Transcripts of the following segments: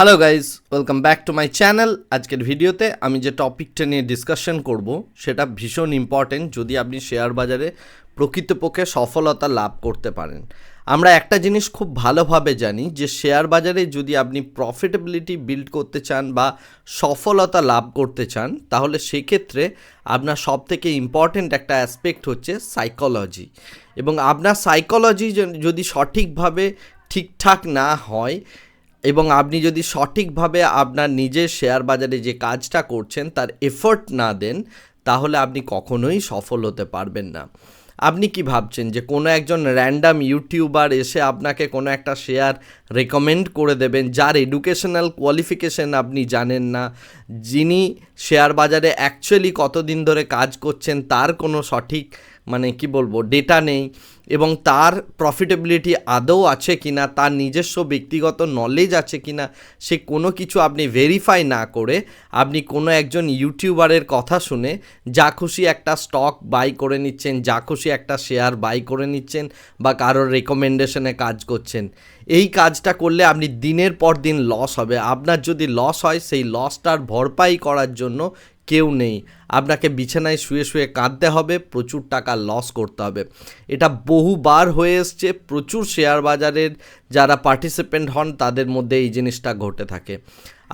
Hello guys welcome back to my channel আজকের ভিডিওতে আমি যে টপিকটা নিয়ে ডিসকাশন করব, সেটা ভীষণ ইম্পর্টেন্ট যদি আপনি শেয়ার বাজারে প্রকৃতপক্ষে সফলতা লাভ করতে পারেন। আমরা একটা জিনিস খুব ভালোভাবে জানি যে শেয়ার বাজারে যদি আপনি প্রফিটেবিলিটি বিল্ড করতে চান বা সফলতা লাভ করতে চান, তাহলে সেক্ষেত্রে আপনার সব থেকে ইম্পর্ট্যান্ট একটা অ্যাসপেক্ট হচ্ছে সাইকোলজি এবং আপনার সাইকোলজি যদি সঠিকভাবে ঠিকঠাক না হয় এবং আপনি যদি সঠিকভাবে আপনার নিজের শেয়ার বাজারে যে কাজটা করছেন, তার এফোর্ট না দেন, তাহলে আপনি কখনোই সফল হতে পারবেন না। আপনি কি ভাবছেন যে কোনো একজন র্যান্ডাম ইউটিউবার এসে আপনাকে কোনো একটা শেয়ার রেকমেন্ড করে দেবেন, যার এডুকেশনাল কোয়ালিফিকেশন আপনি জানেন না, যিনি শেয়ার বাজারে অ্যাকচুয়ালি কতদিন ধরে কাজ করছেন, তার কোনো সঠিক মানে কি বলব ডেটা নেই এবং তার প্রফিটেবিলিটি আদৌ আছে কি না তার নিজস্ব ব্যক্তিগত নলেজ আছে কিনা, সে কোনো কিছু আপনি ভেরিফাই না করে আপনি কোনো একজন ইউটিউবারের কথা শুনে যা খুশি একটা স্টক বাই করে নিচ্ছেন, যা খুশি একটা শেয়ার বাই করে নিচ্ছেন বা কারোর রেকমেন্ডেশনে কাজ করছেন। এই কাজটা করলে আপনি দিনের পর দিন লস হবে। আপনার যদি লস হয়, সেই লসটার ভরপাই করার জন্য কেউ নেই। আপনাকে বিছানায় শুয়ে শুয়ে কাঁদতে হবে, প্রচুর টাকা লস করতে হবে। এটা বহুবার হয়ে এসছে, প্রচুর শেয়ার বাজারের যারা পার্টিসিপেন্ট হন, তাদের মধ্যে এই জিনিসটা ঘটে থাকে।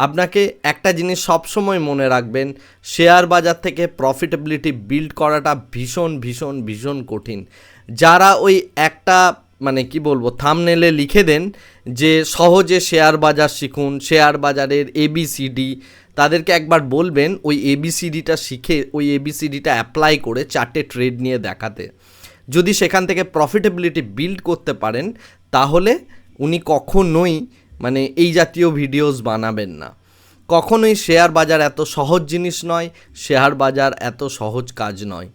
আপনাকে একটা জিনিস সবসময় মনে রাখবেন শেয়ার বাজার থেকে প্রফিটেবিলিটি বিল্ড করাটা ভীষণ ভীষণ ভীষণ কঠিন। যারা ওই একটা মানে কি বলব থামনেলে লিখে দেন যে সহজে শেয়ার বাজার শিখুন, শেয়ার বাজারের এবিসিডি তাদেরকে একবার বলবেন ওই এবিসিডিটা শিখে, ওই এবিসিডিটা অ্যাপ্লাই করে চারটে ট্রেড নিয়ে দেখাতে। যদি সেখান থেকে প্রফিটেবিলিটি বিল্ড করতে পারেন, তাহলে উনি কখনোই মানে এই জাতীয় ভিডিওস বানাবেন না। কখনোই শেয়ার বাজার এত সহজ জিনিস নয়, শেয়ার বাজার এত সহজ কাজ নয়।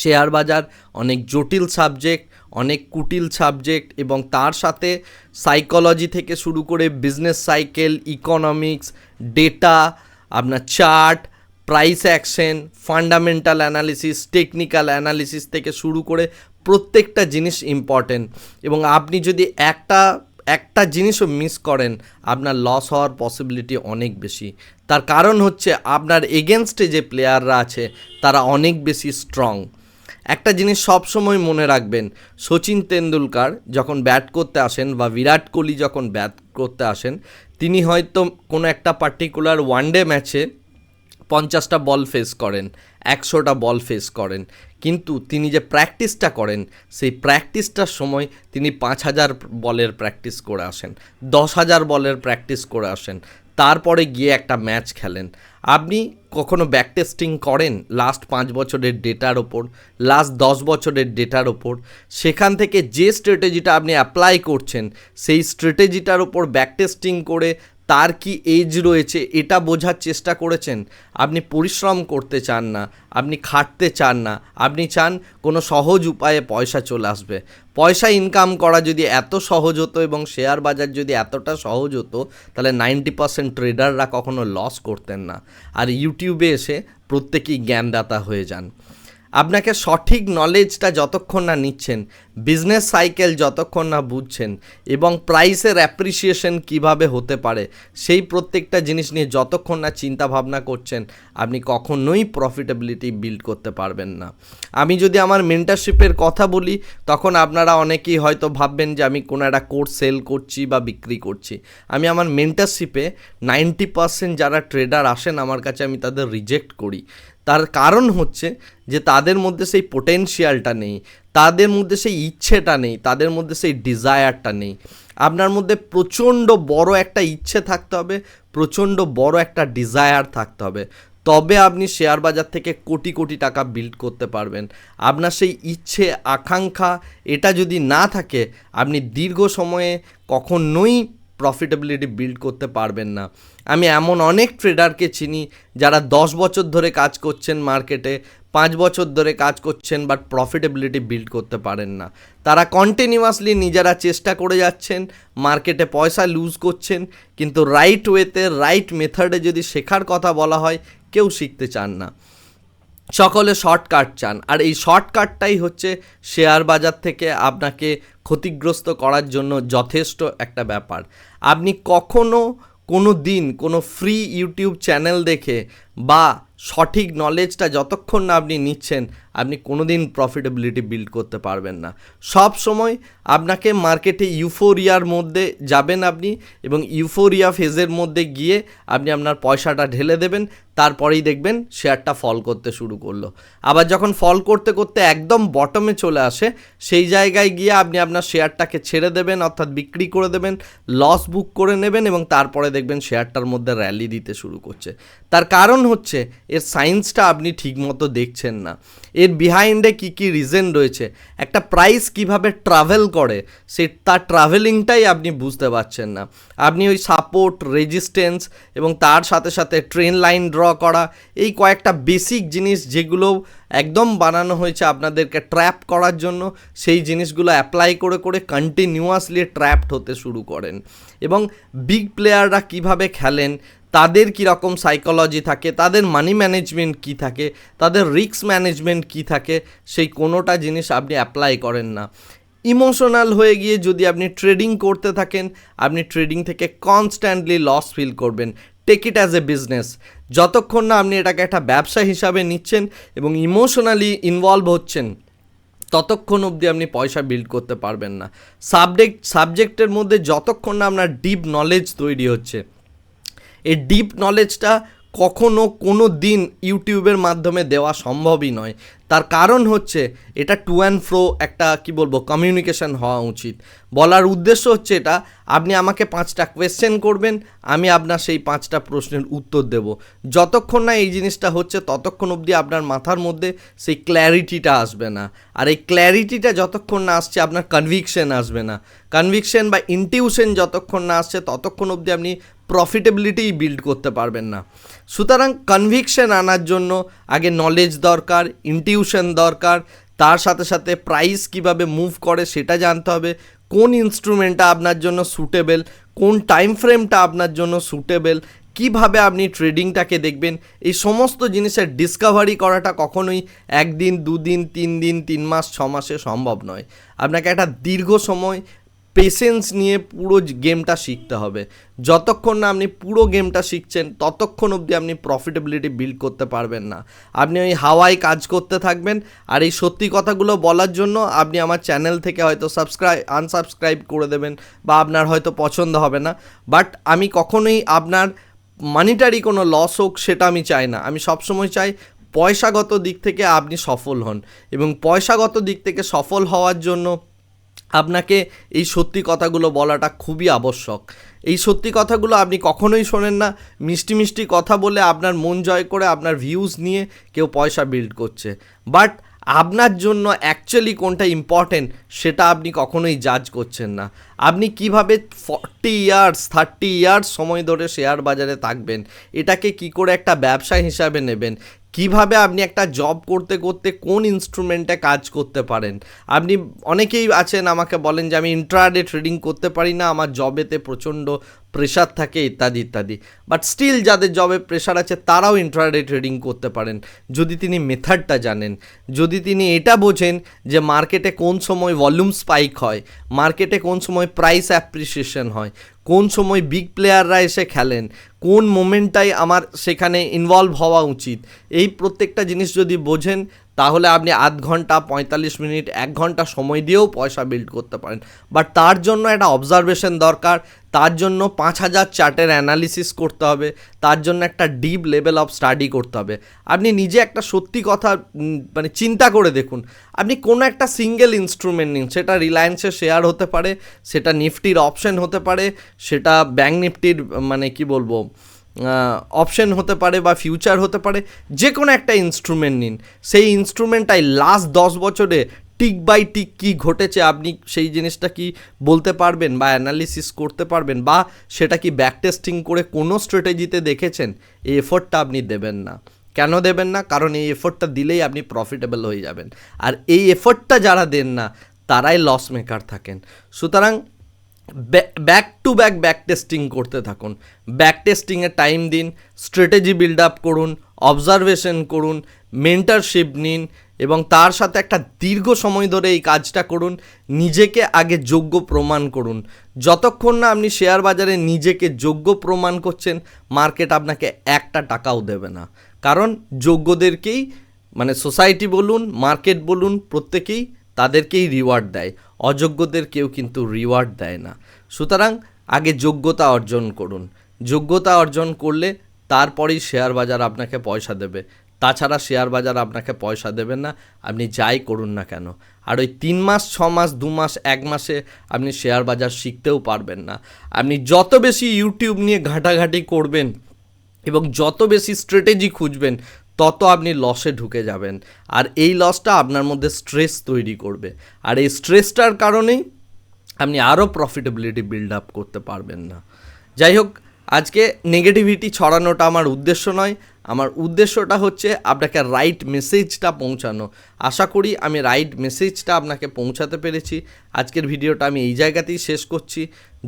শেয়ার বাজার, অনেক জটিল সাবজেক্ট অনেক কুটিল সাবজেক্ট এবং তার সাথে সাইকোলজি থেকে শুরু করে বিজনেস সাইকেল ইকোনমিক্স ডেটা আপনার chart price action fundamental analysis technical analysis থেকে শুরু করে প্রত্যেকটা জিনিস ইম্পর্টেন্ট এবং আপনি যদি একটা একটা জিনিসও মিস করেন, আপনার লস হওয়ার পসিবিলিটি অনেক বেশি। তার কারণ হচ্ছে আপনার এগেনস্টে যে প্লেয়াররা আছে, তারা অনেক বেশি স্ট্রং একটা জিনিস সবসময় মনে রাখবেন, সচিন তেন্ডুলকার যখন ব্যাট করতে আসেন বা বিরাট কোহলি যখন ব্যাট করতে আসেন, তিনি হয়তো কোনো একটা পার্টিকুলার ওয়ানডে ম্যাচে পঞ্চাশটা বল ফেস করেন, একশোটা বল ফেস করেন। কিন্তু তিনি যে প্র্যাকটিসটা করেন, সেই প্র্যাকটিসটার সময় তিনি পাঁচ হাজার বলের প্র্যাকটিস করে আসেন, দশ হাজার বলের প্র্যাকটিস করে আসেন। তারপরে গিয়ে একটা ম্যাচ খেলেন। আপনি কখনো ব্যাক টেস্টিং করেন লাস্ট পাঁচ বছরের ডেটার ওপর লাস্ট দশ বছরের ডেটার ওপর? সেখান থেকে যে স্ট্র্যাটেজিটা আপনি অ্যাপ্লাই করছেন, সেই স্ট্র্যাটেজিটার ওপর ব্যাক টেস্টিং করে তার কি এজ রয়েছে, এটা বোঝার চেষ্টা করেছেন। আপনি পরিশ্রম করতে চান না, আপনি খাটতে চান না, আপনি চান কোনো সহজ উপায়ে পয়সা চলে আসবে। পয়সা ইনকাম করা যদি এত সহজ হতো এবং শেয়ার বাজার যদি এতটা সহজ হতো, তাহলে নাইনটি পার্সেন্ট ট্রেডাররা কখনো লস করতেন না। আর ইউটিউবে এসে প্রত্যেকেই জ্ঞানদাতা হয়ে যান। আপনাকে সঠিক নলেজটা যতক্ষণ না নিচ্ছেন বিজনেস সাইকেল যতক্ষণ না বুঝছেন এবং প্রাইসের অ্যাপ্রিসিয়েশন কীভাবে হতে পারে, সেই প্রত্যেকটা জিনিস নিয়ে যতক্ষণ না চিন্তা ভাবনা করছেন, আপনি কখনোই প্রফিটেবিলিটি বিল্ড করতে পারবেন না। আমি যদি আমার মেন্টারশিপের কথা বলি, তখন আপনারা অনেকেই হয়তো ভাববেন যে আমি কোনো একটা কোর্স সেল করছি বা বিক্রি করছি। আমি আমার মেন্টারশিপে নাইনটি পার্সেন্ট যারা ট্রেডার আসেন, আমার কাছে আমি তাদের রিজেক্ট করি। তার কারণ হচ্ছে যে তাদের মধ্যে সেই পোটেনশিয়ালটা নেই, তাদের মধ্যে সেই ইচ্ছেটা নেই, তাদের মধ্যে সেই ডিজায়ারটা নেই। আপনার মধ্যে প্রচণ্ড বড় একটা ইচ্ছে থাকতে হবে, প্রচণ্ড বড় একটা ডিজায়ার থাকতে হবে। তবে আপনি শেয়ার বাজার থেকে কোটি কোটি টাকা বিল্ড করতে পারবেন। আপনার সেই ইচ্ছে, আকাঙ্ক্ষা, এটা যদি না থাকে, আপনি দীর্ঘ সময়ে কখনোই প্রফিটেবিলিটি বিল্ড করতে পারবেন না। আমি এমন অনেক ট্রেডারকে চিনি যারা দশ বছর ধরে কাজ করছেন মার্কেটে পাঁচ বছর ধরে কাজ করছেন বাট প্রফিটেবিলিটি বিল্ড করতে পারেন না। তারা কন্টিনিউয়াসলি নিজেরা চেষ্টা করে যাচ্ছেন মার্কেটে পয়সা লুজ করছেন, কিন্তু রাইট ওয়েতে রাইট মেথডে যদি শেখার কথা বলা হয়, কেউ শিখতে চান না। সকলে শর্টকাট চান। আর এই শর্টকাটটাই হচ্ছে শেয়ার বাজার থেকে আপনাকে ক্ষতিগ্রস্ত করার জন্য যথেষ্ট একটা ব্যাপার। আপনি কখনো কোনো দিন কোনো ফ্রি ইউটিউব চ্যানেল দেখে বা সঠিক নলেজটা যতক্ষণ না আপনি নিচ্ছেন, আপনি কোনো দিন প্রফিটেবিলিটি বিল্ড করতে পারবেন না। সব সময় আপনাকে মার্কেটে ইউফোরিয়ার মধ্যে যাবেন আপনি এবং ইউফোরিয়া ফেজের মধ্যে গিয়ে আপনি আপনার পয়সাটা ঢেলে দেবেন, তারপরেই দেখবেন শেয়ারটা ফল করতে শুরু করল। আবার যখন ফল করতে করতে একদম বটমে চলে আসে, সেই জায়গায় গিয়ে আপনি আপনার শেয়ারটাকে ছেড়ে দেবেন, অর্থাৎ বিক্রি করে দেবেন লস বুক করে নেবেন এবং তারপরে দেখবেন শেয়ারটার মধ্যে র্যালি দিতে শুরু করছে। তার কারণ হচ্ছে এর সায়েন্সটা আপনি ঠিকমতো দেখছেন না। এর বিহাইন্ডে কী কী রিজন রয়েছে? একটা প্রাইস কীভাবে ট্রাভেল করে, সে তার ট্রাভেলিংটাই আপনি বুঝতে পারছেন না। আপনি ওই সাপোর্ট রেজিস্ট্যান্স এবং তার সাথে সাথে ট্রেন লাইন ড্র করা, এই কয়েকটা বেসিক জিনিস যেগুলো একদম বানানো হয়েছে আপনাদেরকে ট্র্যাপ করার জন্য, সেই জিনিসগুলো অ্যাপ্লাই করে করে কন্টিনিউয়াসলি ট্র্যাপড হতে শুরু করেন। এবং বিগ প্লেয়াররা কীভাবে খেলেন তাদের কীরকম সাইকোলজি থাকে, তাদের মানি ম্যানেজমেন্ট কি থাকে, তাদের রিস্ক ম্যানেজমেন্ট কি থাকে, সেই কোনোটা জিনিস আপনি অ্যাপ্লাই করেন না। ইমোশনাল হয়ে গিয়ে যদি আপনি ট্রেডিং করতে থাকেন, আপনি ট্রেডিং থেকে কনস্ট্যান্টলি লস ফিল করবেন। Take it as a business যতক্ষণ না আপনি এটাকে একটা ব্যবসা হিসাবে নিচ্ছেন এবং ইমোশনালি ইনভলভ হচ্ছেন, ততক্ষণ অবধি আপনি পয়সা বিল্ড করতে পারবেন না। সাবজেক্ট সাবজেক্টের মধ্যে যতক্ষণ না আপনার ডিপ নলেজ তৈরি হচ্ছে এই ডিপ নলেজটা কখনো কোনো দিন ইউটিউবের মাধ্যমে দেওয়া সম্ভবই নয়। তার কারণ হচ্ছে এটা টু অ্যান্ড ফ্রো একটা, কি বলব কমিউনিকেশন হওয়া উচিত। বলার উদ্দেশ্য হচ্ছে এটা, আপনি আমাকে পাঁচটা কোয়েশ্চেন করবেন, আমি আপনার সেই পাঁচটা প্রশ্নের উত্তর দেব। যতক্ষণ না এই জিনিসটা হচ্ছে, ততক্ষণ অবধি আপনার মাথার মধ্যে সেই ক্ল্যারিটিটা আসবে না। আর এই ক্ল্যারিটিটা যতক্ষণ না আসছে, আপনার কনভিকশন আসবে না। কনভিকশন বা ইনটিউশন যতক্ষণ না আসছে, ততক্ষণ অবধি আপনি প্রফিটেবিলিটি বিল্ড করতে পারবেন না। সুতরাং কনভিকশন আনার জন্য আগে নলেজ দরকার ইনটিউশন দরকার, তার সাথে সাথে প্রাইস কীভাবে মুভ করে সেটা জানতে হবে, কোন ইনস্ট্রুমেন্টটা আপনার জন্য সুটেবেল কোন টাইম ফ্রেমটা আপনার জন্য সুটেবেল কীভাবে আপনি ট্রেডিংটাকে দেখবেন, এই সমস্ত জিনিসের ডিসকভারি করাটা কখনোই একদিন, দুদিন, তিন দিন, তিন মাস, ছ মাসে সম্ভব নয়। আপনাকে একটা দীর্ঘ সময় পেশেন্স নিয়ে পুরো গেমটা শিখতে হবে। যতক্ষণ না আপনি পুরো গেমটা শিখছেন, ততক্ষণ অবধি আপনি প্রফিটেবিলিটি বিল্ড করতে পারবেন না। আপনি ওই হাওয়ায় কাজ করতে থাকবেন আর এই সত্যি কথাগুলো বলার জন্য আপনি আমার চ্যানেল থেকে হয়তো সাবস্ক্রাইব আনসাবস্ক্রাইব করে দেবেন বা আপনার হয়তো পছন্দ হবে না। বাট আমি কখনোই আপনার মানিটারি কোনো লস হোক সেটা আমি চাই না। আমি সবসময় চাই পয়সাগত দিক থেকে আপনি সফল হন। এবং পয়সাগত দিক থেকে সফল হওয়ার জন্য আপনাকে এই সত্যি কথাগুলো বলাটা খুবই আবশ্যক। এই সত্যি কথাগুলো আপনি কখনোই শোনেন না। মিষ্টি মিষ্টি কথা বলে আপনার মন জয় করে আপনার ভিউজ নিয়ে কেউ পয়সা বিল্ড করছে। বাট আপনার জন্য অ্যাকচুয়ালি কোনটা ইম্পর্টেন্ট সেটা আপনি কখনোই জাজ করছেন না। আপনি কীভাবে ফর্টি ইয়ার্স থার্টি ইয়ার্স সময় ধরে শেয়ার বাজারে থাকবেন? এটাকে কি করে একটা ব্যবসা হিসাবে নেবেন? কীভাবে আপনি একটা জব করতে করতে কোন ইনস্ট্রুমেন্টে কাজ করতে পারেন? আপনি অনেকেই আছেন, আমাকে বলেন যে আমি ইন্ট্রাডে ট্রেডিং করতে পারি না, আমার জবেতে প্রচণ্ড প্রেশার থাকে, ইত্যাদি ইত্যাদি। বাট স্টিল যাদের জবে প্রেশার আছে, তারাও ইন্ট্রাডে ট্রেডিং করতে পারেন। যদি তিনি মেথডটা জানেন, যদি তিনি এটা বোঝেন যে মার্কেটে কোন সময় ভলিউম স্পাইক হয় মার্কেটে কোন সময় প্রাইস অ্যাপ্রিসিয়েশন হয় কোন সময় বিগ প্লেয়াররা এসে খেলেন, কোন মোমেন্টটাই আমার সেখানে ইনভলভ হওয়া উচিত, এই প্রত্যেকটা জিনিস যদি বোঝেন তাহলে আপনি আধ ঘণ্টা, পঁয়তাল্লিশ মিনিট, এক ঘণ্টা সময় দিয়েও পয়সা বিল্ড করতে পারেন। বাট তার জন্য একটা অবজারভেশন দরকার, তার জন্য পাঁচ হাজার চার্টের অ্যানালিসিস করতে হবে, তার জন্য একটা ডিপ লেভেল অফ স্টাডি করতে হবে। আপনি নিজে একটা সত্যি কথা মানে চিন্তা করে দেখুন। আপনি কোনো একটা সিঙ্গেল ইনস্ট্রুমেন্ট নিন, সেটা রিলায়েন্সের শেয়ার হতে পারে, সেটা নিফটির অপশন হতে পারে, সেটা ব্যাঙ্ক নিফটির মানে কি বলব অপশন হতে পারে বা ফিউচার হতে পারে যে কোনো একটা ইনস্ট্রুমেন্ট নিন। সেই ইনস্ট্রুমেন্টটাই লাস্ট দশ বছরে টিক বাই টিক কী ঘটেছে, আপনি সেই জিনিসটা কি বলতে পারবেন বা অ্যানালিসিস করতে পারবেন বা সেটা কি ব্যাক টেস্টিং করে কোনো স্ট্র্যাটেজিতে দেখেছেন? এই এফোর্টটা আপনি দেবেন না। কেন দেবেন না? কারণ এই এফোর্টটা দিলেই আপনি প্রফিটেবল হয়ে যাবেন। আর এই এফোর্টটা যারা দেন না, তারাই লস মেকার থাকেন। সুতরাং back to back back testing করতে থাকুন। ব্যাক টেস্টিংয়ে টাইম দিন স্ট্র্যাটেজি বিল্ড আপ করুন অবজারভেশন করুন মেন্টারশিপ নিন এবং তার সাথে একটা দীর্ঘ সময় ধরে এই কাজটা করুন, নিজেকে আগে যোগ্য প্রমাণ করুন। যতক্ষণ না আপনি শেয়ার বাজারে নিজেকে যোগ্য প্রমাণ করছেন মার্কেট আপনাকে একটা টাকাও দেবে না। কারণ যোগ্যদেরকেই মানে সোসাইটি বলুন মার্কেট বলুন, প্রত্যেকেই তাদেরকেই রিওয়ার্ড দেয়, অযোগ্যদের কেউ কিন্তু রিওয়ার্ড দেয় না। সুতরাং আগে যোগ্যতা অর্জন করুন। যোগ্যতা অর্জন করলে তারপরেই শেয়ার বাজার আপনাকে পয়সা দেবে। তাছাড়া শেয়ার বাজার আপনাকে পয়সা দেবে না, আপনি যাই করুন না কেন। আর ওই তিন মাস, ছ মাস, দু মাস, এক মাসে আপনি শেয়ার বাজার শিখতেও পারবেন না। আপনি যত বেশি ইউটিউব নিয়ে ঘাঁটাঘাঁটি করবেন এবং যত বেশি স্ট্র্যাটেজি খুঁজবেন তত আপনি লসে ঢুকে যাবেন। আর এই লসটা আপনার মধ্যে স্ট্রেস তৈরি করবে। আর এই স্ট্রেসটার কারণেই আপনি আরও প্রফিটেবিলিটি বিল্ড আপ করতে পারবেন না। যাই হোক, আজকে নেগেটিভিটি ছড়ানোটা আমার উদ্দেশ্য নয়। আমার উদ্দেশ্যটা হচ্ছে আপনাকে রাইট মেসেজটা পৌঁছানো। আশা করি আমি রাইট মেসেজটা আপনাকে পৌঁছাতে পেরেছি। আজকের ভিডিওটা আমি এই জায়গাতেই শেষ করছি।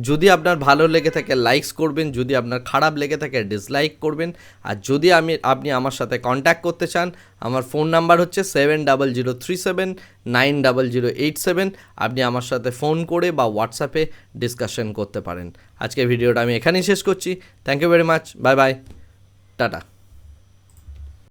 যদি আপনার ভালো লেগে থাকে লাইকস করবেন। যদি আপনার খারাপ লেগে থাকে ডিসলাইক করবেন। আর যদি আমি, আপনি আমার সাথে কন্ট্যাক্ট করতে চান, আমার ফোন নাম্বার হচ্ছে seven double zero three seven nine double zero eight seven আপনি আমার সাথে ফোন করে বা হোয়াটসঅ্যাপে ডিসকাশন করতে পারেন। আজকের ভিডিওটা আমি এখানেই শেষ করছি। Thank you very much bye bye tata.